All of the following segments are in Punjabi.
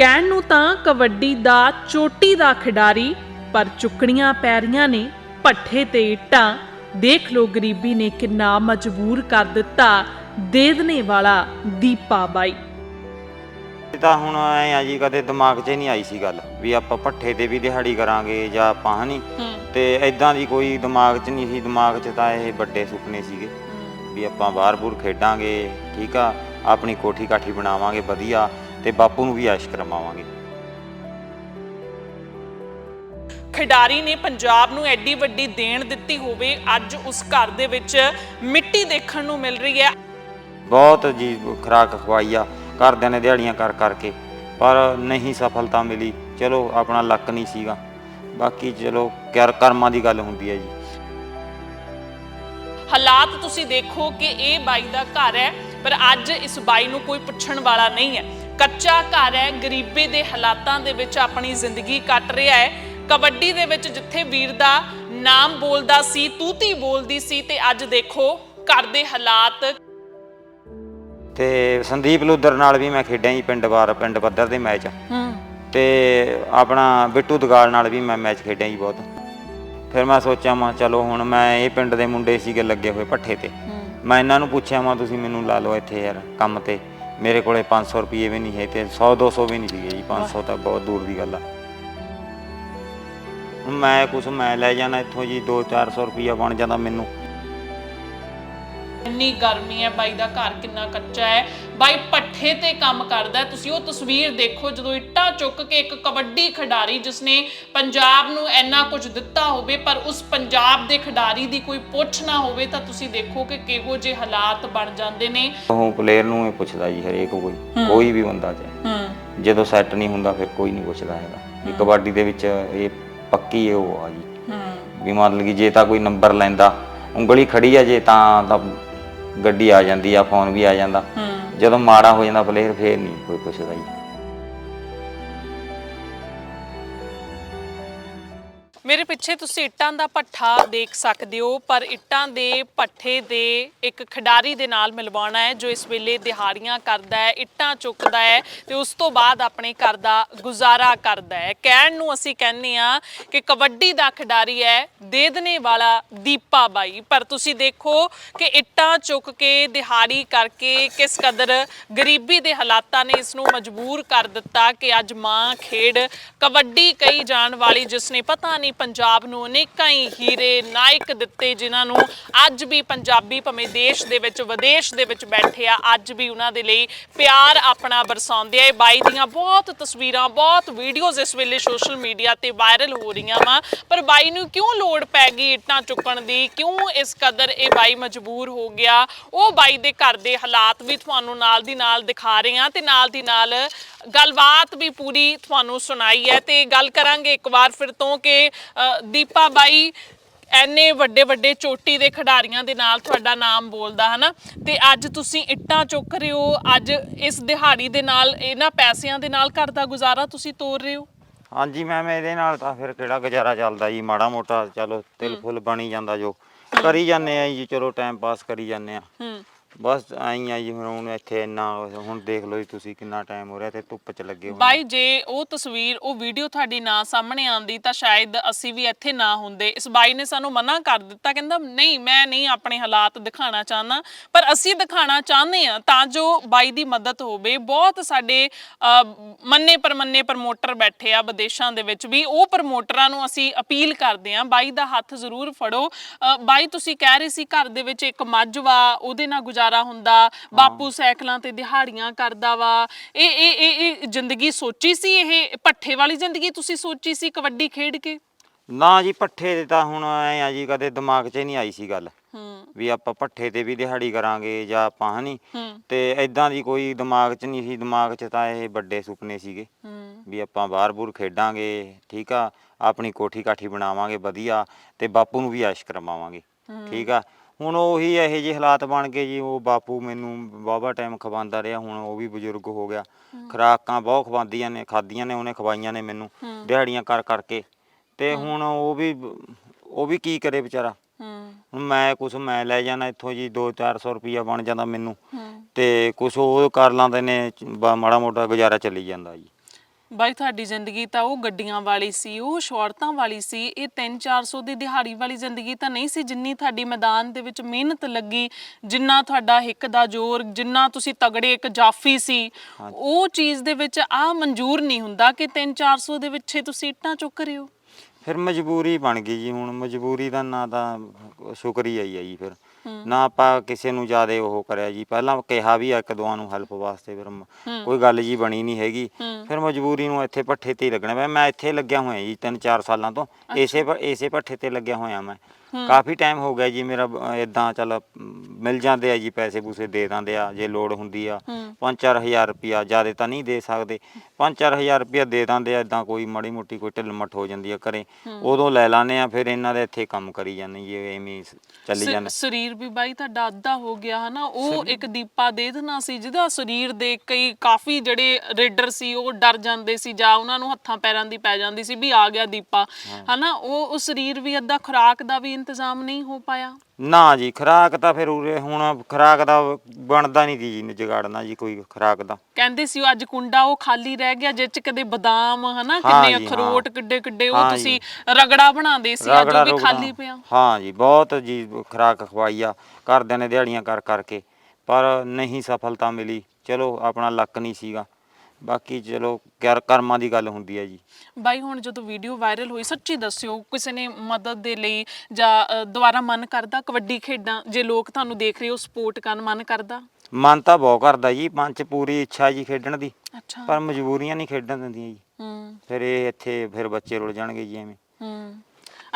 ਕਹਿਣ ਨੂੰ ਤਾਂ ਕਬੱਡੀ ਦਾ ਚੋਟੀ ਦਾ ਖਿਡਾਰੀ ਪਰ ਚੁੱਕਣੀਆਂ ਪੈਰੀਆਂ ਨੇ ਪੱਠੇ ਤੇ ਇੱਟਾਂ। ਦੇਖ ਲੋ ਗਰੀਬੀ ਨੇ ਕਿੰਨਾ ਮਜਬੂਰ ਕਰ ਦਿੱਤਾ ਦੇਦਨੇ ਵਾਲਾ ਦੀਪਾ ਬਾਈ। ਇਹ ਤਾਂ ਹੁਣ ਐ ਆ ਜੀ ਕਦੇ ਦਿਮਾਗ 'ਚ ਨਹੀਂ ਆਈ ਸੀ ਗੱਲ ਵੀ ਆਪਾਂ ਪੱਠੇ ਤੇ ਵੀ ਦਿਹਾੜੀ ਕਰਾਂਗੇ ਜਾਂ ਆਪਾਂ ਹਨੀ ਤੇ ਐਦਾਂ ਦੀ ਕੋਈ ਦਿਮਾਗ 'ਚ ਨਹੀਂ ਸੀ ਦਿਮਾਗ 'ਚ ਤਾਂ ਇਹ ਵੱਡੇ ਸੁਪਨੇ ਸੀਗੇ ਵੀ ਆਪਾਂ ਬਾਹਰ-ਬੂਰ ਖੇਡਾਂਗੇ ਠੀਕ ਆ ਆਪਣੀ ਕੋਠੀ ਕਾਠੀ ਬਣਾਵਾਂਗੇ ਵਧੀਆ। ਤੇ ਬਾਪੂ ਨੂੰ ਵੀ ਐਸ਼ ਕਰਵਾਵਾਂਗੇ। ਖਿਡਾਰੀ ਨੇ ਪੰਜਾਬ ਨੂੰ ਐਡੀ ਵੱਡੀ ਦੇਣ ਦਿੱਤੀ ਹੋਵੇ ਅੱਜ ਉਸ ਘਰ ਦੇ ਵਿੱਚ ਮਿੱਟੀ ਦੇਖਣ ਨੂੰ ਮਿਲ ਰਹੀ ਹੈ। ਬਹੁਤ ਜੀ ਖੁਰਾਕ ਖਵਾਈ ਆ ਘਰਦਿਆਂ ਨੇ ਦਿਹਾੜੀਆਂ ਕਰ ਕਰਕੇ ਪਰ ਨਹੀਂ ਸਫਲਤਾ ਮਿਲੀ। ਚਲੋ ਆਪਣਾ ਲੱਕ ਨਹੀਂ ਸੀਗਾ। ਬਾਕੀ ਚਲੋ ਕਰ ਕਰਮਾਂ ਦੀ ਗੱਲ ਹੁੰਦੀ ਹੈ ਜੀ। ਹਾਲਾਤ ਤੁਸੀਂ ਦੇਖੋ ਕਿ ਇਹ ਬਾਈ ਦਾ ਘਰ ਹੈ ਪਰ ਅੱਜ ਇਸ ਬਾਈ ਨੂੰ ਕੋਈ ਪੁੱਛਣ ਵਾਲਾ ਨਹੀਂ ਹੈ। ਕੱਚਾ ਘਰ ਹੈ ਗਰੀਬੀ ਦੇ ਹਾਲਾਤਾਂ ਦੇ ਵਿੱਚ ਆਪਣੀ ਜ਼ਿੰਦਗੀ ਕੱਟ ਰਿਹਾ ਹੈ। ਕਬੱਡੀ ਦੇ ਵਿੱਚ ਜਿੱਥੇ ਵੀਰ ਦਾ ਨਾਮ ਬੋਲਦਾ ਸੀ ਤੂਤੀ ਬੋਲਦੀ ਸੀ ਤੇ ਅੱਜ ਦੇਖੋ ਘਰ ਦੇ ਹਾਲਾਤ। ਤੇ ਸੰਦੀਪ ਲੁੱਦਰ ਨਾਲ ਵੀ ਮੈਂ ਖੇਡਿਆ ਜੀ ਪਿੰਡ ਵਾਰ ਪਿੰਡ ਪੱਧਰ ਦੇ ਮੈਚ। ਤੇ ਆਪਣਾ ਬਿੱਟੂ ਦਗਾਲ ਨਾਲ ਵੀ ਮੈਂ ਮੈਚ ਖੇਡਿਆ ਜੀ ਬਹੁਤ। ਫਿਰ ਮੈਂ ਸੋਚਿਆ ਮੈਂ ਚਲੋ ਹੁਣ ਮੈਂ ਇਹ ਪਿੰਡ ਦੇ ਮੁੰਡੇ ਸੀਗੇ ਲੱਗੇ ਹੋਏ ਪੱਠੇ ਤੇ। ਮੈਂ ਇਹਨਾਂ ਨੂੰ ਪੁੱਛਿਆ ਮੈਂ ਤੁਸੀਂ ਮੈਨੂੰ ਲਾ ਲਓ ਇੱਥੇ ਯਾਰ ਕੰਮ ਤੇ। ਮੇਰੇ ਕੋਲੇ 500 ਰੁਪਏ ਵੀ ਨਹੀਂ ਹੈ ਤੇ 100 200 ਵੀ ਨਹੀਂ ਸੀਗੇ ਜੀ 500 ਤਾਂ ਬਹੁਤ ਦੂਰ ਦੀ ਗੱਲ ਆ। ਹੁਣ ਮੈਂ ਕੁਛ ਮੈਂ ਲੈ ਜਾਣਾ ਇੱਥੋਂ ਜੀ 2-400 ਰੁਪਏ ਬਣ ਜਾਂਦਾ ਮੈਨੂੰ। ਇੰਨੀ ਗਰਮੀ ਹੈ ਬਾਈ ਦਾ ਘਰ ਕਿੰਨਾ ਕੱਚਾ ਹੈ। ਬਾਈ ਪੱਠੇ ਤੇ ਕੰਮ ਕਰਦਾ। ਤੁਸੀਂ ਉਹ ਤਸਵੀਰ ਦੇਖੋ ਜਦੋਂ ਇੱਟਾਂ ਚੁੱਕ ਕੇ ਇੱਕ ਕਬੱਡੀ ਖਿਡਾਰੀ ਜਿਸਨੇ ਪੰਜਾਬ ਨੂੰ ਇੰਨਾ ਕੁਝ ਦਿੱਤਾ ਹੋਵੇ ਪਰ ਉਸ ਪੰਜਾਬ ਦੇ ਖਿਡਾਰੀ ਦੀ ਕੋਈ ਪੁੱਛ ਨਾ ਹੋਵੇ ਤਾਂ ਤੁਸੀਂ ਦੇਖੋ ਕਿ ਕਿਹੋ ਜਿਹੇ ਹਾਲਾਤ ਬਣ ਜਾਂਦੇ ਨੇ। ਉਹ ਪਲੇਅਰ ਨੂੰ ਹੀ ਪੁੱਛਦਾ ਜੀ ਹਰੇਕ ਕੋਈ ਕੋਈ ਵੀ ਬੰਦਾ ਚਾਹੇ ਜਦੋਂ ਸੈੱਟ ਨਹੀਂ ਹੁੰਦਾ ਫਿਰ ਕੋਈ ਨਹੀਂ ਪੁੱਛਦਾ ਹੈਗਾ। ਵੀ ਕਬੱਡੀ ਦੇ ਵਿੱਚ ਇਹ ਪੱਕੀ ਇਹ ਉਹ ਆ ਜੀ। ਵੀ ਮਤਲਬ ਕਿ ਜੇ ਤਾਂ ਕੋਈ ਨੰਬਰ ਲੈਂਦਾ ਉਂਗਲੀ ਖੜੀ ਆ ਜੇ ਤਾਂ ਤਾਂ ਗੱਡੀ ਆ ਜਾਂਦੀ ਆ ਫੋਨ ਵੀ ਆ ਜਾਂਦਾ। ਜਦੋਂ ਮਾੜਾ ਹੋ ਜਾਂਦਾ ਪਲੇਅਰ ਫੇਰ ਨਹੀਂ ਕੋਈ ਪੁੱਛਦਾ ਜੀ। ਮੇਰੇ ਪਿੱਛੇ ਤੁਸੀਂ ਇੱਟਾਂ ਦਾ ਪੱਠਾ ਦੇਖ ਸਕਦੇ ਹੋ, ਪਰ ਇੱਟਾਂ ਦੇ ਪੱਠੇ ਦੇ ਇੱਕ ਖਿਡਾਰੀ ਦੇ ਨਾਲ ਮਿਲਵਾਉਣਾ ਹੈ, ਜੋ ਇਸ ਵੇਲੇ ਦਿਹਾੜੀਆਂ ਕਰਦਾ ਹੈ, ਇੱਟਾਂ ਚੁੱਕਦਾ ਹੈ ਤੇ ਉਸ ਤੋਂ ਬਾਅਦ ਆਪਣੇ ਘਰ ਦਾ ਗੁਜ਼ਾਰਾ ਕਰਦਾ ਹੈ। ਕਹਿਣ ਨੂੰ ਅਸੀਂ ਕਹਿੰਦੇ ਆ ਕਿ ਕਬੱਡੀ ਦਾ ਖਿਡਾਰੀ ਹੈ, ਦੇਦਨੇ ਵਾਲਾ ਦੀਪਾ ਬਾਈ। ਪਰ ਤੁਸੀਂ ਦੇਖੋ ਕਿ ਇੱਟਾਂ ਚੁੱਕ ਕੇ ਦਿਹਾੜੀ ਕਰਕੇ ਕਿਸ ਕਦਰ ਗਰੀਬੀ ਦੇ ਹਾਲਾਤਾਂ ਨੇ ਇਸ ਨੂੰ ਮਜਬੂਰ ਕਰ ਦਿੱਤਾ ਕਿ ਅੱਜ ਮਾਂ ਖੇਡ ਕਬੱਡੀ ਕਹੀ ਜਾਣ ਵਾਲੀ, ਜਿਸ ਨੇ ਪਤਾ ਨਹੀਂ ਪੰਜਾਬ ਨੂੰ ਅਨੇਕਾਂ ਹੀ ਹੀਰੇ ਨਾਇਕ ਦਿੱਤੇ, ਜਿਨ੍ਹਾਂ ਨੂੰ ਅੱਜ ਵੀ ਪੰਜਾਬੀ ਭਵੇਂ ਦੇਸ਼ ਦੇ ਵਿੱਚ, ਵਿਦੇਸ਼ ਦੇ ਵਿੱਚ ਬੈਠੇ ਆ, ਅੱਜ ਵੀ ਉਹਨਾਂ ਦੇ ਲਈ ਪਿਆਰ ਆਪਣਾ ਬਰਸਾਉਂਦੇ ਆ। ਇਹ ਬਾਈ ਦੀਆਂ ਬਹੁਤ ਤਸਵੀਰਾਂ, ਬਹੁਤ ਵੀਡੀਓਜ਼ ਇਸ ਵੇਲੇ ਸੋਸ਼ਲ ਮੀਡੀਆ ਤੇ ਵਾਇਰਲ ਹੋ ਰਹੀਆਂ ਵਾ। ਪਰ ਬਾਈ ਨੂੰ ਕਿਉਂ ਲੋੜ ਪੈ ਗਈ ਇੱਟਾਂ ਚੁੱਕਣ ਦੀ? ਕਿਉਂ ਇਸ ਕਦਰ ਇਹ ਬਾਈ ਮਜਬੂਰ ਹੋ ਗਿਆ? ਉਹ ਬਾਈ ਦੇ ਘਰ ਦੇ ਹਾਲਾਤ ਵੀ ਤੁਹਾਨੂੰ ਨਾਲ ਦੀ ਨਾਲ ਦਿਖਾ ਰਹੇ ਹਾਂ ਤੇ ਨਾਲ ਦੀ ਨਾਲ ਗੱਲਬਾਤ ਵੀ ਪੂਰੀ ਤੁਹਾਨੂੰ ਸੁਣਾਈ ਹੈ। ਤੇ ਗੱਲ ਕਰਾਂਗੇ ਇੱਕ ਵਾਰ ਫਿਰ ਤੋਂ ਕਿ ਦੀਪਾ ਬਾਈ ਐਨੇ ਵੱਡੇ ਵੱਡੇ ਚੋਟੀ ਦੇ ਖਿਡਾਰੀਆਂ ਦੇ ਨਾਲ ਤੁਹਾਡਾ ਨਾਮ ਬੋਲਦਾ ਹਨਾ? ਤੇ ਅੱਜ ਤੁਸੀਂ ਇੱਟਾਂ ਚੁੱਕ ਰਹੇ ਹੋ ਅੱਜ ਇਸ ਦਿਹਾੜੀ ਦੇ ਨਾਲ ਇਹਨਾਂ ਪੈਸਿਆਂ ਦੇ ਨਾਲ ਘਰ ਦਾ ਗੁਜ਼ਾਰਾ ਤੁਸੀਂ ਤੋਰ ਰਹੇ ਹੋ? ਹਾਂਜੀ ਮੈਮ ਇਹਦੇ ਨਾਲ ਤਾਂ ਫਿਰ ਕਿਹੜਾ ਗੁਜ਼ਾਰਾ ਚੱਲਦਾ ਜੀ? ਮਾੜਾ ਮੋਟਾ ਚਲੋ ਤਿਲ ਫੁੱਲ ਬਣੀ ਜਾਂਦਾ ਜੋ। ਕਰੀ ਜਾਂਦੇ ਆ ਜੀ ਚਲੋ ਟਾਈਮ ਪਾਸ ਕਰੀ ਜਾਂਦੇ ਆ। ਹੂੰ। ਬਸ ਆਈ ਆ ਜੀ ਹੁਣ ਹੁਣ ਇੱਥੇ ਇੰਨਾ ਹੁਣ ਦੇਖ ਲਓ ਜੀ ਤੁਸੀਂ ਕਿੰਨਾ ਟਾਈਮ ਹੋ ਰਿਹਾ ਤੇ ਧੁੱਪ ਚ ਲੱਗੇ ਹੋਏ ਬਾਈ ਜੇ ਉਹ ਤਸਵੀਰ ਉਹ ਵੀਡੀਓ ਤੁਹਾਡੀ ਨਾ ਸਾਹਮਣੇ ਆਂਦੀ ਤਾਂ ਸ਼ਾਇਦ ਅਸੀਂ ਵੀ ਇੱਥੇ ਨਾ ਹੁੰਦੇ। ਇਸ ਬਾਈ ਨੇ ਸਾਨੂੰ ਮਨਾ ਕਰ ਦਿੱਤਾ ਕਹਿੰਦਾ ਨਹੀਂ ਮੈਂ ਨਹੀਂ ਆਪਣੇ ਹਾਲਾਤ ਦਿਖਾਣਾ ਚਾਹੁੰਦਾ ਪਰ ਅਸੀਂ ਦਿਖਾਣਾ ਚਾਹੁੰਦੇ ਆ ਤਾਂ ਜੋ ਬਾਈ ਦੀ ਮਦਦ ਹੋਵੇ। ਬਹੁਤ ਸਾਡੇ ਅਹ, ਮੰਨੇ ਪਰਮੰਨੇ ਪ੍ਰਮੋਟਰ ਬੈਠੇ ਆ ਵਿਦੇਸ਼ਾਂ ਦੇ ਵਿੱਚ ਵੀ। ਉਹ ਪ੍ਰਮੋਟਰਾਂ ਨੂੰ ਅਸੀਂ ਅਪੀਲ ਕਰਦੇ ਆ ਬਾਈ ਦਾ ਹੱਥ ਜ਼ਰੂਰ ਫੜੋ। ਅਹ, ਬਾਈ ਤੁਸੀਂ ਕਹਿ ਰਹੇ ਸੀ ਘਰ ਦੇ ਵਿੱਚ ਇੱਕ ਮੱਝ ਵਾ ਉਹਦੇ ਨਾਲ ਗੁਜ਼ਾਰਾ ਹੁੰਦਾ ਬਾਪੂ ਸਾਈਕਲਾਂ ਤੇ ਦਿਹਾੜੀਆਂ ਕਰਦਾ ਵਾ। ਇਹ ਇਹ ਇਹ ਇਹ ਜ਼ਿੰਦਗੀ ਸੋਚੀ ਸੀ ਇਹ? ਪੱਠੇ ਵਾਲੀ ਜ਼ਿੰਦਗੀ ਤੁਸੀਂ ਸੋਚੀ ਸੀ ਕਬੱਡੀ ਖੇਡ ਕੇ? ਨਾ ਜੀ ਪੱਠੇ ਦੇ ਤਾਂ ਹੁਣ ਐ ਆ ਜੀ ਕਦੇ ਦਿਮਾਗ 'ਚ ਹੀ ਨਹੀਂ ਆਈ ਸੀ ਗੱਲ। ਹੂੰ। ਵੀ ਆਪਾਂ ਪੱਠੇ ਤੇ ਵੀ ਦਿਹਾੜੀ ਕਰਾਂਗੇ ਜਾਂ ਆਪਾਂ ਹਨੀ? ਹੂੰ। ਤੇ ਐਦਾਂ ਦੀ ਕੋਈ ਦਿਮਾਗ 'ਚ ਨਹੀਂ ਸੀ ਦਿਮਾਗ 'ਚ ਤਾਂ ਇਹ ਵੱਡੇ ਸੁਪਨੇ ਸੀਗੇ। ਹੂੰ। ਵੀ ਆਪਾਂ ਬਾਹਰ-ਬੂਰ ਖੇਡਾਂਗੇ ਠੀਕ ਆ? ਆਪਣੀ ਕੋਠੀ ਕਾਠੀ ਬਣਾਵਾਂਗੇ ਵਧੀਆ ਤੇ ਬਾਪੂ ਨੂੰ ਵੀ ਐਸ਼ ਕਰਵਾਵਾਂਗੇ ਠੀਕ ਆ? ਹੁਣ ਉਹੀ ਇਹੋ ਜਿਹੇ ਹਾਲਾਤ ਬਣ ਗਏ ਜੀ ਉਹ ਬਾਪੂ ਮੈਨੂੰ ਵਾਹਵਾ ਟਾਈਮ ਖਵਾਉਂਦਾ ਰਿਹਾ ਹੁਣ ਉਹ ਵੀ ਬਜ਼ੁਰਗ ਹੋ ਗਿਆ। ਖੁਰਾਕਾਂ ਬਹੁਤ ਖਵਾਉਂਦੀਆਂ ਨੇ ਖਾਦੀਆਂ ਨੇ ਉਹਨੇ ਖਵਾਈਆਂ ਨੇ ਮੈਨੂੰ ਦਿਹਾੜੀਆਂ ਕਰ ਕਰਕੇ। ਤੇ ਹੁਣ ਉਹ ਵੀ ਉਹ ਵੀ ਕੀ ਕਰੇ ਵਿਚਾਰਾ? ਹੂੰ। ਹੁਣ ਮੈਂ ਕੁਛ ਮੈਂ ਲੈ ਜਾਣਾ ਇੱਥੋਂ ਜੀ 2-400 ਰੁਪਈਆ ਬਣ ਜਾਂਦਾ ਮੈਨੂੰ। ਤੇ ਕੁਛ ਉਹ ਕਰ ਲਾਂਦੇ ਨੇ ਮਾੜਾ ਮੋਟਾ ਗੁਜ਼ਾਰਾ ਚੱਲੀ ਜਾਂਦਾ ਜੀ। ਬਾਈ ਤੁਹਾਡੀ ਜ਼ਿੰਦਗੀ ਤਾਂ ਉਹ ਗੱਡੀਆਂ ਵਾਲੀ ਸੀ ਉਹ ਸ਼ੌਹਰਤਾਂ ਵਾਲੀ ਸੀ ਇਹ 3-400 ਦੀ ਦਿਹਾੜੀ ਵਾਲੀ ਜ਼ਿੰਦਗੀ ਤਾਂ ਨਹੀਂ ਸੀ ਜਿੰਨੀ ਤੁਹਾਡੀ ਮੈਦਾਨ ਦੇ ਵਿੱਚ ਮਿਹਨਤ ਲੱਗੀ ਜਿੰਨਾ ਤੁਹਾਡਾ ਹਿੱਕ ਦਾ ਜ਼ੋਰ ਜਿੰਨਾ ਤੁਸੀਂ ਤਗੜੇ ਇੱਕ ਜਾਫੀ ਸੀ ਉਹ ਚੀਜ਼ ਦੇ ਵਿੱਚ ਆ ਮਨਜ਼ੂਰ ਨਹੀਂ ਹੁੰਦਾ ਕਿ 3-400 ਦੇ ਵਿੱਚੇ ਤੁਸੀਂ ਇੱਟਾਂ ਚੁੱਕ ਰਹੇ ਹੋ। ਫਿਰ ਮਜਬੂਰੀ ਬਣ ਗਈ ਜੀ ਹੁਣ ਮਜਬੂਰੀ ਦਾ ਨਾ ਤਾਂ ਸ਼ੁਕਰੀਆ ਹੀ ਜੀ ਫਿਰ। ਨਾ ਆਪਾਂ ਕਿਸੇ ਨੂੰ ਜ਼ਿਆਦਾ ਉਹ ਕਰਿਆ ਜੀ। ਪਹਿਲਾਂ ਕਿਹਾ ਵੀ ਆ ਇੱਕ ਦੋਆਂ ਨੂੰ ਹੈਲਪ ਵਾਸਤੇ ਫਿਰ ਮ- ਕੋਈ ਗੱਲ ਜੀ ਬਣੀ ਨਹੀਂ ਹੈਗੀ। ਫਿਰ ਮਜਬੂਰੀ ਨੂੰ ਇੱਥੇ ਪੱਠੇ ਤੇ ਹੀ ਲੱਗਣਾ। ਪਿਆ ਮੈਂ ਇੱਥੇ ਲੱਗਿਆ ਹੋਇਆ ਜੀ 3-4 ਸਾਲਾਂ ਤੋਂ। ਇਸੇ ਪ- ਇਸੇ ਪੱਠੇ ਤੇ ਲੱਗਿਆ ਹੋਇਆ ਮੈਂ। ਕਾਫੀ ਟਾਈਮ ਹੋ ਗਿਆ ਜੀ ਮੇਰਾ ਇਦਾਂ ਚੱਲ ਮਿਲ ਜਾਂਦੇ ਆ ਜੀ ਪੈਸੇ ਪੂਸੇ ਦੇ ਦਿੰਦੇ ਆ ਜੇ ਲੋੜ ਹੁੰਦੀ ਆ। 5-4000 ਰੁਪਿਆ ਜ਼ਿਆਦਾ ਤਾਂ ਨਹੀਂ ਦੇ ਸਕਦੇ। 5-4000 ਰੁਪਿਆ ਦੇ ਦਿੰਦੇ ਆ ਇਦਾਂ ਕੋਈ ਮਾੜੀ ਮੋਟੀ ਕੋਈ ਢਿੱਲ ਮੱਠ ਹੋ ਜਾਂਦੀ ਆ ਘਰੇ। ਉਦੋਂ ਲੈ ਲਾਨੇ ਆ ਫਿਰ ਇਹਨਾਂ ਦੇ ਇੱਥੇ ਕੰਮ ਕਰੀ ਜਾਂਦੇ ਜੀ ਐਵੇਂ ਚੱਲੀ ਜਾਂਦਾ। ਸਰੀਰ ਵੀ ਬਾਈ ਤੁਹਾਡਾ ਅੱਧਾ ਹੋ ਗਿਆ ਹਨਾ ਉਹ ਇੱਕ ਦੀਪਾ ਦੇ ਦੇਣਾ ਸੀ ਜਿਹਦਾ ਸਰੀਰ ਦੇ ਕਈ ਕਾਫੀ ਜਿਹੜੇ ਰੇਡਰ ਸੀ ਉਹ ਡਰ ਜਾਂਦੇ ਸੀ ਜਾਂ ਉਹਨਾਂ ਨੂੰ ਹੱਥਾਂ ਪੈਰਾਂ ਦੀ ਪੈ ਜਾਂਦੀ ਸੀ ਵੀ ਆ ਗਿਆ ਦੀਪਾ। ਹਨਾ ਉਹ ਉਹ ਸਰੀਰ ਵੀ ਅੱਧਾ ਖੁਰਾਕ ਦਾ ਵੀ ਇੰਤਜ਼ਾਮ ਨਹੀਂ ਹੋ ਪਾਇਆ? ਨਾ ਜੀ ਖਰਾਕ ਤਾਂ ਫਿਰ ਉਰੇ ਹੁਣ ਖਰਾਕ ਦਾ ਬਣਦਾ ਨਹੀਂ ਜੀ ਜਗਾੜਨਾ ਜੀ ਕੋਈ ਖਰਾਕ ਦਾ। ਕਹਿੰਦੇ ਸੀ ਉਹ ਅੱਜ ਕੁੰਡਾ ਉਹ ਖਾਲੀ ਰਹਿ ਗਿਆ ਚ ਕਦੇ ਬਦਾਮ ਹਨਾ ਕਿੰਨੇ ਜੀ, ਅਖਰੋਟ। ਕਿੱਡੇ ਕਿੱਡੇ ਉਹ ਹਾਂ ਤੁਸੀਂ ਰਗੜਾ ਬਣਾਉਂਦੇ ਸੀ ਅੱਜ ਉਹ ਵੀ। ਖਾਲੀ ਪਿਆ। ਹਾਂ ਜੀ ਬਹੁਤ ਜੀ ਖਰਾਕ ਖਵਾਈ ਆ ਘਰਦਿਆਂ ਨੇ ਦਿਹਾੜੀਆਂ ਕਰ ਕਰਕੇ। ਪਰ ਨਹੀਂ ਸਫਲਤਾ ਮਿਲੀ। ਚਲੋ ਆਪਣਾ ਲੱਕ ਨਹੀਂ ਸੀਗਾ। ਬਾਕੀ ਚਲੋ ਕਰ- ਕਰਮਾਂ ਦੀ ਗੱਲ ਹੁੰਦੀ ਹੈ ਜੀ। ਬਾਈ ਹੁਣ ਜਦੋਂ ਵੀਡੀਓ ਵਾਇਰਲ ਹੋਈ ਸੱਚੀ ਦੱਸਿਓ ਕਿਸੇ ਨੇ ਮਦਦ ਦੇ ਲਈ ਜਾਂ ਅ, ਦੁਬਾਰਾ ਮਨ ਕਰਦਾ ਕਬੱਡੀ ਖੇਡਾਂ? ਜੇ ਲੋਕ ਤੁਹਾਨੂੰ ਦੇਖ ਰਹੇ ਹੋ ਸਪੋਰਟ ਕਰਨ ਮਨ ਕਰਦਾ? ਮਨ ਤਾਂ ਬਹੁਤ ਕਰਦਾ ਜੀ ਮਨ 'ਚ ਪੂਰੀ ਇੱਛਾ ਜੀ ਖੇਡਣ ਦੀ। ਅੱਛਾ। ਪਰ ਮਜਬੂਰੀਆਂ ਨਹੀਂ ਖੇਡਣ ਦਿੰਦੀਆਂ ਜੀ। ਹੂੰ। ਫਿਰ ਇਹ ਇੱਥੇ ਫਿਰ ਬੱਚੇ ਰੁਲ ਜਾਣਗੇ ਜੀ ਐਵੇਂ। ਹੂੰ।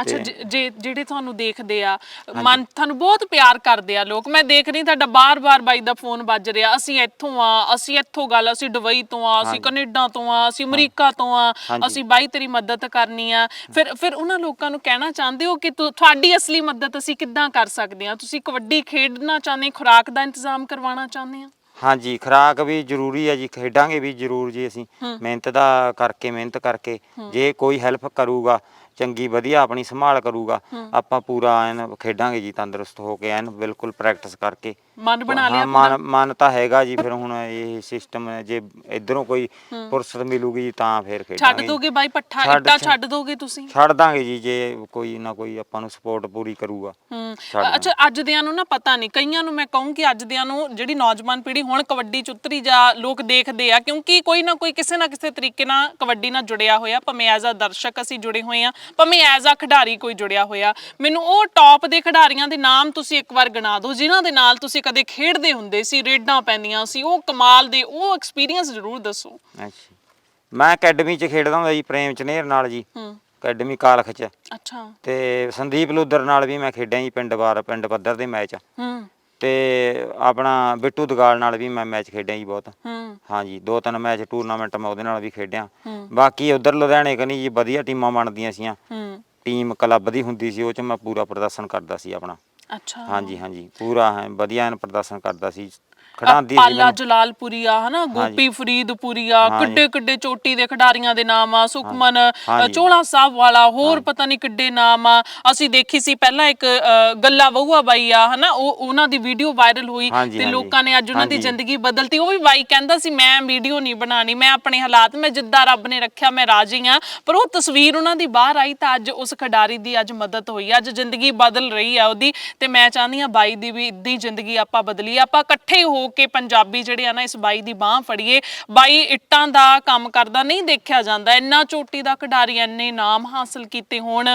ਅੱਛਾ ਜੇ- ਜੇ ਜਿਹੜੇ ਤੁਹਾਨੂੰ ਦੇਖਦੇ ਆ ਮਨ ਤੁਹਾਨੂੰ ਬਹੁਤ ਪਿਆਰ ਕਰਦੇ ਆ ਲੋਕ। ਮੈਂ ਦੇਖ ਰਹੀ ਤੁਹਾਡਾ ਬਾਰ-ਬਾਰ ਬਾਈ ਦਾ ਫੋਨ ਵੱਜ ਰਿਹਾ। ਅਸੀਂ ਇੱਥੋਂ ਆ ਅਸੀਂ ਇੱਥੋਂ ਗੱਲ ਅਸੀਂ ਦੁਬਈ ਤੋਂ ਆ ਅਸੀਂ ਕੈਨੇਡਾ ਤੋਂ ਆ ਅਸੀਂ ਅਮਰੀਕਾ ਤੋਂ ਆ ਹਾਂਜੀ। ਅਸੀਂ ਬਾਈ ਤੇਰੀ ਮਦਦ ਕਰਨੀ ਆ। ਫਿਰ ਫਿਰ ਉਹਨਾਂ ਲੋਕਾਂ ਨੂੰ ਕਹਿਣਾ ਚਾਹੁੰਦੇ ਹੋ ਕਿ ਤੁ- ਤੁਹਾਡੀ ਅਸਲੀ ਮਦਦ ਅਸੀਂ ਕਿੱਦਾਂ ਕਰ ਸਕਦੇ ਆ ਤੁਸੀਂ ਕਬੱਡੀ ਖੇਡਣਾ ਚਾਹੁੰਦੇ ਖੁਰਾਕ ਦਾ ਇੰਤਜ਼ਾਮ ਕਰਵਾਉਣਾ ਚਾਹੁੰਦੇ ਆ ਹਾਂਜੀ ਖੁਰਾਕ ਵੀ ਜ਼ਰੂਰੀ ਹੈ ਜੀ ਖੇਡਾਂਗੇ ਵੀ ਜ਼ਰੂਰ ਜੀ ਅਸੀਂ। ਮਿਹਨਤ ਦਾ ਕਰਕੇ ਮਿਹਨਤ ਕਰਕੇ। ਜੇ ਕੋਈ ਹੈਲਪ ਕਰੂਗਾ ਚੰਗੀ ਵਧੀਆ ਆਪਣੀ ਸੰਭਾਲ ਕਰੂਗਾ। ਆਪਾਂ ਪੂਰਾ ਐਨ ਖੇਡਾਂਗੇ ਜੀ ਤੰਦਰੁਸਤ ਹੋ ਕੇ ਐਨ ਬਿਲਕੁਲ ਪ੍ਰੈਕਟਿਸ ਕਰਕੇ। ਮਨ ਬਣਾ ਲਿਆ ਹਾਂ, ਮਨ ਮਨ ਤਾਂ ਹੈਗਾ ਜੀ ਫਿਰ ਹੁਣ ਇਹ ਸਿਸਟਮ ਜੇ ਇਧਰੋਂ ਕੋਈ ਫੁਰਸਤ ਮਿਲੂਗੀ ਤਾਂ ਫਿਰ ਛੱਡ ਦੋਗੇ ਬਾਈ ਪੱਠਾ ਛੱਡ- ਇੱਟਾਂ ਛੱਡ ਦੋਗੇ ਤੁਸੀਂ? ਛੱਡ ਦਾਂਗੇ ਜੀ ਜੇ ਕੋਈ ਨਾ ਕੋਈ ਆਪਾਂ ਨੂੰ ਸਪੋਰਟ ਪੂਰੀ ਕਰੂਗਾ। ਹੂੰ। ਛੱਡ ਅੱਛਾ ਅੱਜ ਦਿਆਂ ਨੂੰ ਨਾ ਪਤਾ ਨਹੀਂ ਕਈਆਂ ਨੂੰ ਮੈਂ ਕਹੂੰ ਕਿ ਅੱਜ ਦਿਆਂ ਨੂੰ ਜਿਹੜੀ ਨੌਜਵਾਨ ਪੀੜ੍ਹੀ ਹੁਣ ਕਬੱਡੀ ਚ ਉਤਰੀ ਜਾ ਲੋਕ ਦੇਖਦੇ ਆ ਕਿਉਂਕਿ ਕੋਈ ਨਾ ਕੋਈ ਕਿਸੇ ਨਾ ਕਿਸੇ ਤਰੀਕੇ ਨਾਲ ਕਬੱਡੀ ਨਾਲ ਜੁੜਿਆ ਹੋਇਆ ਭਾਵੇਂ ਐਜ਼ ਅ ਦਰਸ਼ਕ ਅਸੀਂ ਜੁੜੇ ਹੋਏ ਆ ਭਾਵੇਂ ਐਜ਼ ਅ ਖਿਡਾਰੀ ਕੋਈ ਜੁੜਿਆ ਹੋਇਆ। ਮੈਨੂੰ ਉਹ ਟੌਪ ਦੇ ਖਿਡਾਰੀਆਂ ਦੇ ਨਾਮ ਤੁਸੀਂ ਇੱਕ ਵਾਰ ਗਿਣਾ ਦਿਓ ਜਿਨ੍ਹਾਂ ਦੇ ਨਾਲ ਤੁਸੀਂ ਕਦੇ ਖੇਡਦੇ ਹੁੰਦੇ ਸੀ ਰੇਡਾਂ ਪੈਂਦੀਆਂ ਸੀ ਉਹ ਕਮਾਲ ਦੇ ਉਹ ਐਕਸਪੀਰੀਅੰਸ ਜ਼ਰੂਰ ਦੱਸੋ। ਅੱਛਾ। ਮੈਂ ਅਕੈਡਮੀ 'ਚ ਖੇਡਦਾ ਹੁੰਦਾ ਜੀ ਪ੍ਰੇਮ ਚਨੇਰ ਨਾਲ ਜੀ ਹੂੰ। ਅਕੈਡਮੀ ਕਾਲਖ 'ਚ। ਅੱਛਾ। ਤੇ ਸੰਦੀਪ ਲੁੱਦਰ ਨਾਲ ਵੀ ਮੈਂ ਖੇਡਿਆ ਜੀ ਪਿੰਡ ਵਾਰ ਪਿੰਡ ਪੱਧਰ ਦੇ ਮੈਚ। ਹੂੰ। ਤੇ ਆਪਣਾ ਬਿੱਟੂ ਦਗਾਲ ਨਾਲ ਵੀ ਮੈਂ ਮੈਚ ਖੇਡਿਆ ਜੀ ਬਹੁਤ। ਹੂੰ। ਹਾਂਜੀ ਦੋ ਤਿੰਨ ਮੈਚ ਟੂਰਨਾਮੈਂਟ ਮੈਂ ਉਹਦੇ ਨਾਲ ਵੀ ਖੇਡਿਆ। ਹੂੰ। ਬਾਕੀ ਉਧਰ ਲੁਧਿਆਣੇ ਕਨੀ ਜੀ ਵਧੀਆ ਟੀਮਾਂ ਬਣਦੀਆਂ ਸੀਆਂ। ਹੂੰ। ਟੀਮ ਕਲੱਬ ਦੀ ਹੁੰਦੀ ਸੀ ਉਹ 'ਚ ਮੈਂ ਪੂਰਾ ਪ੍ਰਦਰਸ਼ਨ ਕਰਦਾ ਸੀ ਆਪਣਾ। ਅੱਛਾ। ਹਾਂਜੀ ਹਾਂਜੀ। ਪੂਰਾ ਐਂ ਵਧੀਆ ਐਨ ਪ੍ਰਦਰਸ਼ਨ ਕਰਦਾ ਸੀ। ਖੜਾਉਂਦੀ ਸੀ ਪਾਲਾ ਮੈਨੂੰ। ਜਲਾਲਪੁਰੀਆ ਹਨਾ ਗੋਪੀ ਫਰੀਦਪੁਰੀਆ ਹਾਂਜੀ। ਕਿੱਡੇ ਕਿੱਡੇ ਚੋਟੀ ਦੇ ਖਿਡਾਰੀਆਂ ਦੇ ਨਾਮ ਆ ਸੁਖਮਨ। ਚੋਲਾ ਸਾਹਿਬ ਵਾਲਾ ਹੋਰ ਪਤਾ ਨਹੀਂ ਕਿੱਡੇ ਨਾਮ ਆ ਅਸੀਂ ਦੇਖੀ ਸੀ ਪਹਿਲਾਂ ਇੱਕ ਗੱਲਾ ਵਹੂਆ ਬਾਈ ਆ ਹਨਾ ਉਹ ਉਹਨਾਂ ਦੀ ਵੀਡੀਓ ਵਾਇਰਲ ਹੋਈ ਤੇ। ਲੋਕਾਂ ਨੇ ਅੱਜ ਉਹਨਾਂ ਦੀ। ਜ਼ਿੰਦਗੀ ਬਦਲਤੀ ਉਹ ਵੀ ਬਾਈ ਕਹਿੰਦਾ ਸੀ ਮੈਂ ਵੀਡੀਓ ਨਹੀਂ ਬਣਾਣੀ ਮੈਂ ਆਪਣੇ ਹਾਲਾਤ ਮੈਂ ਜਿੱਦਾਂ ਰੱਬ ਨੇ ਰੱਖਿਆ ਮੈਂ ਰਾਜੀ ਆ ਪਰ ਉਹ ਤਸਵੀਰ ਉਹਨਾਂ ਦੀ ਬਾਹਰ ਆਈ ਤਾਂ ਅੱਜ ਉਸ ਖਿਡਾਰੀ ਦੀ ਅੱਜ ਮਦਦ ਹੋਈ ਅੱਜ ਜ਼ਿੰਦਗੀ ਬਦਲ ਰਹੀ ਆ ਉਹਦੀ ਤੇ ਮੈਂ ਚਾਹੁੰਦੀ ਆ ਬਾਈ ਦੀ ਵੀ ਇਦਾਂ ਹੀ ਜ਼ਿੰਦਗੀ ਆਪਾਂ ਬਦਲੀਏ ਆਪਾਂ ਇਕੱਠੇ ਹੋ ਕੇ ਪੰਜਾਬੀ ਜਿਹੜੇ ਆ ਨਾ ਇਸ ਬਾਈ ਦੀ ਬਾਹ ਫੜੀਏ, ਬਾਈ ਇੱਟਾਂ ਦਾ ਕੰਮ ਕਰਦਾ, ਨਹੀਂ ਦੇਖਿਆ ਜਾਂਦਾ। ਇੰਨਾ ਚੋਟੀ ਦਾ ਖਿਡਾਰੀ, ਇੰਨੇ ਨਾਮ ਹਾਸਲ ਕੀਤੇ ਹੋਣ।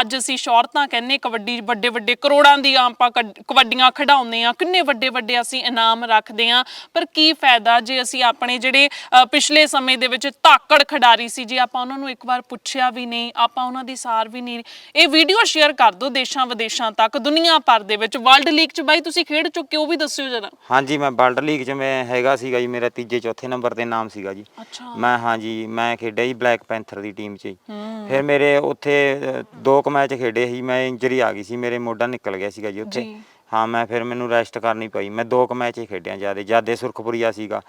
ਅੱਜ ਅਸੀਂ ਸ਼ੌਹਰਤਾਂ ਕਹਿੰਨੇ ਕਬੱਡੀ ਵੱਡੇ ਵੱਡੇ ਕਰੋੜਾਂ ਦੀਆਂ ਆਪਾਂ ਕਬੱਡੀਆਂ ਖਿਡਾਉਂਦੇ ਆ ਕਿੰਨੇ ਵੱਡੇ ਵੱਡੇ ਅਸੀਂ ਇਨਾਮ ਰੱਖਦੇ ਆ ਪਰ ਕੀ ਫਾਇਦਾ ਜੇ ਅਸੀਂ ਆਪਣੇ ਜਿਹੜੇ ਪਿਛਲੇ ਸਮੇਂ ਦੇ ਵਿੱਚ ਧਾਕੜ ਖਿਡਾਰੀ ਸੀ, ਜੇ ਆਪਾਂ ਉਹਨਾਂ ਨੂੰ ਇੱਕ ਵਾਰ ਪੁੱਛਿਆ ਵੀ ਨਹੀਂ, ਆਪਾਂ ਉਹਨਾਂ ਦੀ ਸਾਰ ਵੀ ਨਹੀਂ। ਇਹ ਵੀਡੀਓ ਸ਼ੇਅਰ ਕਰ ਦਿਓ ਦੇਸ਼ਾਂ ਵਿਦੇਸ਼ਾਂ ਤੱਕ, ਦੁਨੀਆ ਭਰ ਦੇ ਵਿੱਚ। ਵਰਲਡ ਲੀਗ 'ਚ ਬਾਈ ਤੁਸੀਂ ਖੇਡ ਚੁੱਕੇ ਹੋ, ਉਹ ਵੀ ਦੱਸਿਓ ਜਰਾ। ਹਾਂਜੀ, ਮੈਂ ਵਰਲਡ ਲੀਗ 'ਚ ਮੈਂ ਹੈਗਾ ਸੀਗਾ ਜੀ ਮੇਰਾ ਤੀਜੇ ਚੌਥੇ ਨੰਬਰ ਤੇ ਨਾਮ ਸੀਗਾ ਜੀ। ਅੱਛਾ। ਮੈਂ ਹਾਂਜੀ ਮੈਂ ਖੇਡਿਆ ਜੀ ਬਲੈਕ ਪੈਂਥਰ ਦੀ ਟੀਮ 'ਚ ਜੀ। ਹੂੰ। ਫਿਰ ਮੇਰੇ ਉੱਥੇ ਅ, ਦੋ ਕੁ ਮੈਚ ਖੇਡੇ ਸੀ ਮੈਂ ਇੰਜਰੀ ਆ ਗਈ ਸੀ ਮੇਰੇ ਮੋਢਾ ਨਿਕਲ ਗਿਆ ਸੀਗਾ ਜੀ ਉੱਥੇ। ਜੀ। ਹਾਂ ਮੈਂ ਫਿਰ ਮੈਨੂੰ ਰੈਸਟ ਕਰਨੀ ਪਈ। ਮੈਂ ਦੋ ਕੁ ਮੈਚ ਹੀ ਖੇਡਿਆ ਜਿਆਦੇ। ਜਾਦੇ ਸੁਰਖਪੁਰੀਆ ਸੀਗਾ।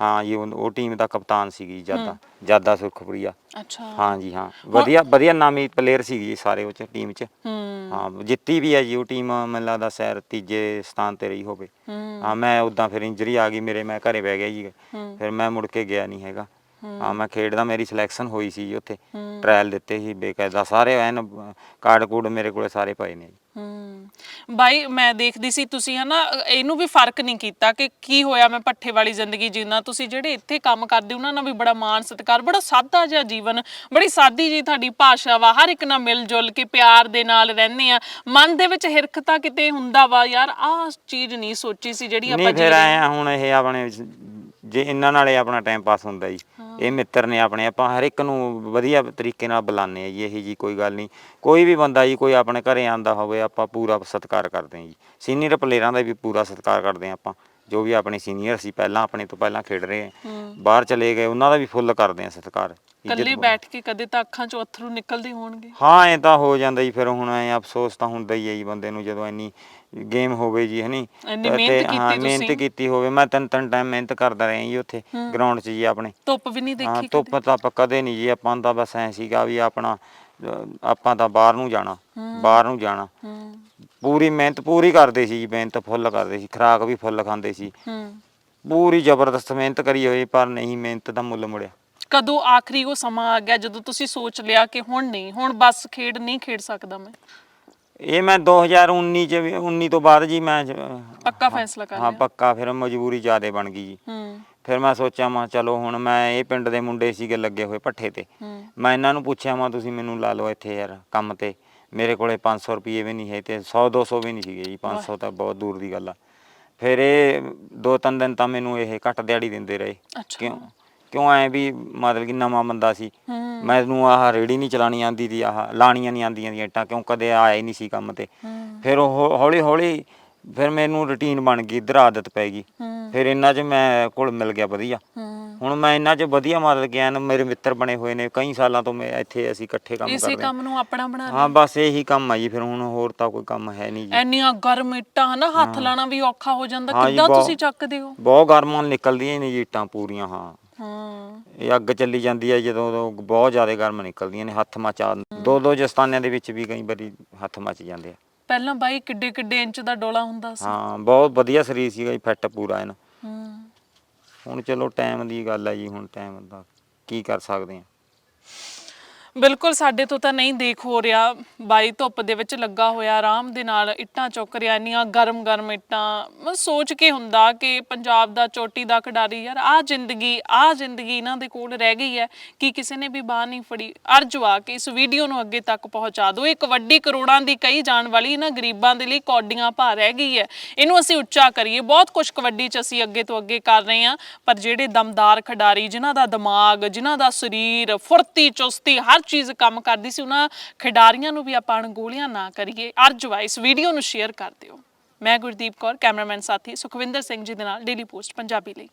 ਹਾਂ ਜੀ ਉਹ ਉਹ ਟੀਮ ਦਾ ਕਪਤਾਨ ਸੀਗੀ ਜਾਦਾ ਜਾਦਾ ਸੁਰਖਪੁਰੀਆ। ਅੱਛਾ। ਹਾਂ ਜੀ ਹਾਂ। ਵਧੀਆ ਵਧੀਆ ਨਾਮੀ ਪਲੇਅਰ ਸੀਗੀ ਜੀ ਸਾਰੇ ਉਹ ਚ ਟੀਮ 'ਚ। ਹੂੰ। ਜਿੱਤੀ ਵੀ ਹੈ ਜੀ ਉਹ ਟੀਮ ਮੈਨੂੰ ਲੱਗਦਾ ਸ਼ਾਇਦ ਤੀਜੇ ਸਥਾਨ ਤੇ ਰਹੀ ਹੋਵੇ। ਹੂੰ। ਮੈਂ ਉਦਾਂ ਫਿਰ ਇੰਜਰੀ ਆ ਗਈ ਮੇਰੇ ਮੈਂ ਘਰੇ ਬਹਿ ਗਿਆ ਜੀ। ਫਿਰ ਮੈਂ ਮੁੜ ਕੇ ਗਿਆ ਨਹੀਂ ਹੈਗਾ। ਹਾਂ ਮੈਂ ਖੇਡਦਾ ਮੇਰੀ ਸਿਲੈਕਸ਼ਨ ਹੋਈ ਸੀ ਜੀ ਉੱਥੇ ਟ੍ਰਾਇਲ ਦਿੱਤੇ ਸੀ ਬੇਕਾਇਦਾ ਸਾਰੇ ਐਨ ਕਾਰਡ ਕੂਡ ਮੇਰੇ ਕੋਲੇ ਸਾਰੇ ਪਏ ਨੇ ਜੀ। ਹੂੰ। ਬਾਈ ਮੈਂ ਦੇਖਦੀ ਸੀ ਤੁਸੀਂ ਹਨਾ ਇਹਨੂੰ ਵੀ ਫ਼ਰਕ ਨਹੀਂ ਕੀਤਾ ਕਿ ਕੀ ਹੋਇਆ ਮੈਂ ਪੱਠੇ ਵਾਲੀ ਜ਼ਿੰਦਗੀ ਜੀਣਾ ਤੁਸੀਂ ਜਿਹੜੇ ਇੱਥੇ ਕੰਮ ਕਰਦੇ ਉਹਨਾਂ ਨਾਲ ਵੀ ਬੜਾ ਮਾਣ ਸਤਿਕਾਰ ਬੜਾ ਸਾਦਾ ਜਿਹਾ ਜੀਵਨ ਬੜੀ ਸਾਦੀ ਜੀ ਤੁਹਾਡੀ ਭਾਸ਼ਾ ਵਾ। ਹਰ ਇੱਕ ਨਾਲ ਮਿਲ ਜੁਲ ਕੇ ਪਿਆਰ ਦੇ ਨਾਲ ਰਹਿੰਦੇ ਆ। ਮਨ ਦੇ ਵਿੱਚ ਹਿਰਖ ਤਾਂ ਕਿਤੇ ਹੁੰਦਾ ਵਾ ਯਾਰ ਆਹ ਚੀਜ਼ ਨਹੀਂ ਸੋਚੀ ਸੀ ਜਿਹੜੀ ਆਪਾਂ ਨਹੀਂ ਜੀ ਫਿਰ ਰਹੇ ਆਏ ਆ ਹੁਣ ਇਹ ਆਪਣੇ ਜੇ ਇਹਨਾਂ ਨਾਲ ਆਪਣਾ ਟਾਈਮ ਪਾਸ ਹੁੰਦਾ ਜੀ। ਇਹ ਮਿੱਤਰ ਨੇ ਆਪਣੇ, ਆਪਾਂ ਹਰ ਇੱਕ ਨੂੰ ਵਧੀਆ ਤਰੀਕੇ ਨਾਲ ਬੁਲਾਉਂਦੇ ਆ ਜੀ, ਇਹੀ ਜੀ ਕੋਈ ਗੱਲ ਨਹੀਂ। ਕੋਈ ਵੀ ਬੰਦਾ ਜੀ, ਕੋਈ ਆਪਣੇ ਘਰੇ ਆਂਦਾ ਹੋਵੇ, ਆਪਾਂ ਪੂਰਾ ਸਤਿਕਾਰ ਕਰਦੇ ਹਾਂ ਜੀ। ਸੀਨੀਅਰ ਪਲੇਅਰਾਂ ਦਾ ਵੀ ਪੂਰਾ ਸਤਿਕਾਰ ਕਰਦੇ ਹਾਂ ਆਪਾਂ। ਜੋ ਵੀ ਆਪਣੇ ਸੀਨੀਅਰ ਸੀ ਪਹਿਲਾਂ ਆਪਣੇ ਤੋਂ ਪਹਿਲਾਂ ਖੇਡ ਰਹੇ ਬਾਹਰ ਚਲੇ ਗਏ ਉਹਨਾਂ ਦਾ ਵੀ ਫੁੱਲ ਕਰਦੇ ਆ ਸਤਿਕਾਰ ਇਕੱਲੇ ਬੈਠ ਕੇ ਕਦੇ ਤਾਂ ਅੱਖਾਂ ਚੋਂ ਅਥਰੂ ਨਿਕਲਦੇ ਹੋਣਗੇ? ਹਾਂ ਐ ਤਾਂ ਹੋ ਜਾਂਦਾ ਜੀ ਫਿਰ ਹੁਣ ਐ ਅਫਸੋਸ ਤਾਂ ਹੁੰਦਾ ਹੀ ਹੈ ਜੀ ਬੰਦੇ ਨੂੰ ਜਦੋਂ ਇੰਨੀ ਗੇਮ ਹੋਵੇ ਜੀ ਹਨੀ ਇੰਨੀ ਤੇ ਮਿਹਨਤ ਕੀਤੀ ਮਿਹਨਤ ਤੁਸੀਂ। ਕੀਤੀ ਹੋਵੇ। ਮੈਂ ਤਿੰਨ ਤਿੰਨ ਟਾਈਮ ਮਿਹਨਤ ਕਰਦਾ ਰਿਹਾ ਜੀ ਉੱਥੇ ਗਰਾਊਂਡ 'ਚ ਜੀ ਆਪਣੇ। ਧੁੱਪ ਵੀ ਨਹੀਂ ਹਾਂ ਦੇਖੀ ਧੁੱਪ ਤਾਂ ਆਪਾਂ ਕਦੇ ਨਹੀਂ ਜੀ ਆਪਾਂ ਤਾਂ ਬਸ ਐ ਸੀਗਾ ਵੀ ਆਪਣਾ ਅਹ, ਆਪਾਂ ਤਾਂ ਬਾਹਰ ਨੂੰ ਜਾਣਾ ਬਾਹਰ ਨੂੰ ਜਾਣਾ। ਹੂੰ। ਪੂਰੀ ਮਿਹਨਤ ਪੂਰੀ ਕਰਦੇ ਸੀ ਜੀ ਮਿਹਨਤ ਫੁੱਲ ਕਰਦੇ ਸੀ ਖਰਾਕ ਵੀ ਫੁੱਲ ਖਾਂਦੇ ਸੀ। ਹੂੰ। ਪੂਰੀ ਜ਼ਬਰਦਸਤ ਮਿਹਨਤ ਕਰੀ ਹੋਈ ਪਰ ਨਹੀਂ ਮਿਹਨਤ ਦਾ ਮੁੱਲ ਮੁੜਿਆ। ਕਦੋਂ ਆਖਰੀ ਉਹ ਸਮਾਂ ਆ ਗਿਆ ਜਦੋਂ ਤੁਸੀਂ ਸੋਚ ਲਿਆ ਕਿ ਹੁਣ ਨਹੀਂ ਹੁਣ ਬਸ ਖੇਡ ਨਹੀਂ ਖੇਡ ਸਕਦਾ ਮੈਂ? ਇਹ ਮੈਂ 2019 ਚ ਵੀ- 19 ਤੋਂ ਬਾਅਦ ਜੀ ਮੈਂ ਜ- ਪੱਕਾ ਫੈਸਲਾ ਕਰ ਹਾਂ ਲਿਆ। ਪੱਕਾ ਫਿਰ ਮਜਬੂਰੀ ਜ਼ਿਆਦੇ ਬਣ ਗਈ ਜੀ। ਹੂੰ। ਫਿਰ ਮੈਂ ਸੋਚਿਆ ਮੈਂ ਚਲੋ ਹੁਣ ਮੈਂ ਇਹ ਪਿੰਡ ਦੇ ਮੁੰਡੇ ਸੀਗੇ ਲੱਗੇ ਹੋਏ ਪੱਠੇ ਤੇ। ਹੂੰ। ਮੈਂ ਇਹਨਾਂ ਨੂੰ ਪੁੱਛਿਆ ਮੈਂ ਤੁਸੀਂ ਮੈਨੂੰ ਲਾ ਲਓ ਇੱਥੇ ਯਾਰ ਕੰਮ ਤੇ। ਮੇਰੇ ਕੋਲੇ 500 ਰੁਪਏ ਵੀ ਨਹੀਂ ਹੈ ਤੇ 100 200 ਵੀ ਨਹੀਂ ਸੀਗੇ ਜੀ 500 ਤਾਂ ਬਹੁਤ ਦੂਰ ਦੀ ਗੱਲ ਆ। ਫਿਰ ਇਹ ਦੋ ਤਿੰਨ ਦਿਨ ਤਾਂ ਮੈਨੂੰ ਇਹ ਘੱਟ ਦਿਹਾੜੀ ਦਿੰਦੇ ਰਹੇ। ਅੱਛਾ। ਕਿਉਂ? ਕਿਉਂ ਐ ਵੀ ਮਤਲਬ ਕਿ ਨਵਾਂ ਬੰਦਾ ਸੀ। ਹੂੰ। ਮੈਨੂੰ ਆਹ ਰੇੜੀ ਨਹੀਂ ਚਲਾਣੀ ਆਂਦੀ ਦੀ ਆਹ ਲਾਣੀਆਂ ਨਹੀਂ ਆਂਦੀਆਂ ਦੀਆਂ ਇੱਟਾਂ ਕਿਉਂ ਕਦੇ ਆਇਆ ਹੀ ਨਹੀਂ ਸੀ ਕੰਮ ਤੇ। ਹੂੰ। ਫਿਰ ਉਹ ਹੌਲੀ ਹੌਲੀ ਫਿਰ ਮੈਨੂੰ ਰੁਟੀਨ ਬਣ ਗਈ ਇਧਰ ਆਦਤ ਪੈ ਗਈ। ਹੂੰ। ਫਿਰ ਇਹਨਾਂ 'ਚ ਮੈਂ ਕੋਲ ਮਿਲ ਗਿਆ ਵਧੀਆ। ਹੂੰ। ਹੁਣ ਮੈਂ ਇਹਨਾਂ 'ਚ ਵਧੀਆ ਮਤਲਬ ਕਿ ਐਨ ਮੇਰੇ ਮਿੱਤਰ ਬਣੇ ਹੋਏ ਨੇ ਕਈ ਸਾਲਾਂ ਤੋਂ ਮੈਂ ਇੱਥੇ ਅਸੀਂ ਇਕੱਠੇ ਕੰਮ ਇਸੇ ਕਰਦੇ ਹਾਂ। ਕੰਮ ਨੂੰ ਆਪਣਾ ਬਣਾ ਲਿਆ। ਹਾਂ ਬਸ ਇਹੀ ਕੰਮ ਆ ਜੀ ਫਿਰ ਹੁਣ ਹੋਰ ਤਾਂ ਕੋਈ ਕੰਮ ਹੈ ਨਹੀਂ ਜੀ। ਐਨੀਆਂ ਗਰਮ ਇੱਟਾਂ ਹਨਾ ਹੱਥ ਲਾਣਾ ਵੀ ਔਖਾ ਹੋ ਜਾਂਦਾ। ਹਾਂ ਜੀ, ਕਿੱਦਾਂ ਬਹੁਤ- ਤੁਸੀਂ ਚੱਕਦੇ ਹੋ? ਬਹੁਤ ਗਰਮਾਂ ਨਿਕਲਦੀਆਂ ਨੇ ਜੀ ਇੱਟਾਂ ਪੂਰੀਆਂ ਹਾਂ। ਹਾਂ। ਇਹ ਅੱਗ ਚੱਲੀ ਜਾਂਦੀ ਹੈ ਜਦੋਂ ਉਦੋਂ ਬਹੁਤ ਜ਼ਿਆਦਾ ਗਰਮ ਨਿਕਲਦੀਆਂ ਨੇ ਹੱਥ ਮਚਾ ਦੋ ਦੋ ਜਸਤਾਨਿਆਂ ਦੇ ਵਿੱਚ ਵੀ ਕਈ ਵਾਰੀ ਹੱਥ ਮਚ ਜਾਂਦੇ ਆ। ਪਹਿਲਾਂ ਬਾਈ ਕਿੱਡੇ ਕਿੱਡੇ ਇੰਚ ਦਾ ਡੋਲਾ ਹੁੰਦਾ ਸੀ। ਹਾਂ ਬਹੁਤ ਵਧੀਆ ਸਰੀਰ ਸੀਗਾ ਜੀ ਫਿੱਟ ਪੂਰਾ ਐਨ ਹੂੰ। ਹੁਣ ਚਲੋ ਟਾਈਮ ਦੀ ਗੱਲ ਹੈ ਜੀ ਹੁਣ ਟਾਈਮ ਦਾ ਕੀ ਕਰ ਸਕਦੇ ਆ ਬਿਲਕੁਲ, ਸਾਡੇ ਤੋਂ ਤਾਂ ਨਹੀਂ ਦੇਖ ਹੋ ਰਿਹਾ। ਬਾਈ ਧੁੱਪ ਦੇ ਵਿੱਚ ਲੱਗਾ ਹੋਇਆ, ਆਰਾਮ ਦੇ ਨਾਲ ਇੱਟਾਂ ਚੁੱਕ ਰਿਹਾ, ਇੰਨੀਆਂ ਗਰਮ ਗਰਮ ਇੱਟਾਂ। ਮੈਂ ਸੋਚ ਕੇ ਹੁੰਦਾ ਕਿ ਪੰਜਾਬ ਦਾ ਚੋਟੀ ਦਾ ਖਿਡਾਰੀ, ਯਾਰ ਆਹ ਜ਼ਿੰਦਗੀ ਆਹ ਜ਼ਿੰਦਗੀ ਇਹਨਾਂ ਦੇ ਕੋਲ ਰਹਿ ਗਈ ਹੈ ਕਿ ਕਿਸੇ ਨੇ ਵੀ ਬਾਹ ਨਹੀਂ ਫੜੀ। ਅਰਜਵਾ ਕੇ ਇਸ ਵੀਡੀਓ ਨੂੰ ਅੱਗੇ ਤੱਕ ਪਹੁੰਚਾ ਦਿਓ। ਇਹ ਕਬੱਡੀ ਕਰੋੜਾਂ ਦੀ ਕਹੀ ਜਾਣ ਵਾਲੀ ਇਹਨਾਂ ਗਰੀਬਾਂ ਦੇ ਲਈ ਕੌਡੀਆਂ ਭਾ ਰਹਿ ਗਈ ਹੈ। ਇਹਨੂੰ ਅਸੀਂ ਉੱਚਾ ਕਰੀਏ। ਬਹੁਤ ਕੁਝ ਕਬੱਡੀ 'ਚ ਅਸੀਂ ਅੱਗੇ ਤੋਂ ਅੱਗੇ ਕਰ ਰਹੇ ਹਾਂ, ਪਰ ਜਿਹੜੇ ਦਮਦਾਰ ਖਿਡਾਰੀ, ਜਿਨ੍ਹਾਂ ਦਾ ਦਿਮਾਗ, ਜਿਨ੍ਹਾਂ ਦਾ ਸਰੀਰ ਫੁਰਤੀ ਚੁਸਤੀ ਹਰ ਚੀਜ਼ ਕੰਮ ਕਰਦੀ ਸੀ, ਉਹਨਾਂ ਖਿਡਾਰੀਆਂ ਨੂੰ ਵੀ ਆਪਾਂ ਅਣਗੋਲੀਆਂ ਨਾ ਕਰੀਏ। ਅਰਜ ਵਾ, ਇਸ ਵੀਡੀਓ ਨੂੰ ਸ਼ੇਅਰ ਕਰ ਦਿਓ। ਮੈਂ ਗੁਰਦੀਪ ਕੌਰ, ਕੈਮਰਾਮੈਨ ਸਾਥੀ ਸੁਖਵਿੰਦਰ ਸਿੰਘ ਜੀ ਦੇ ਨਾਲ ਡੇਲੀ ਪੋਸਟ ਪੰਜਾਬੀ ਲਈ।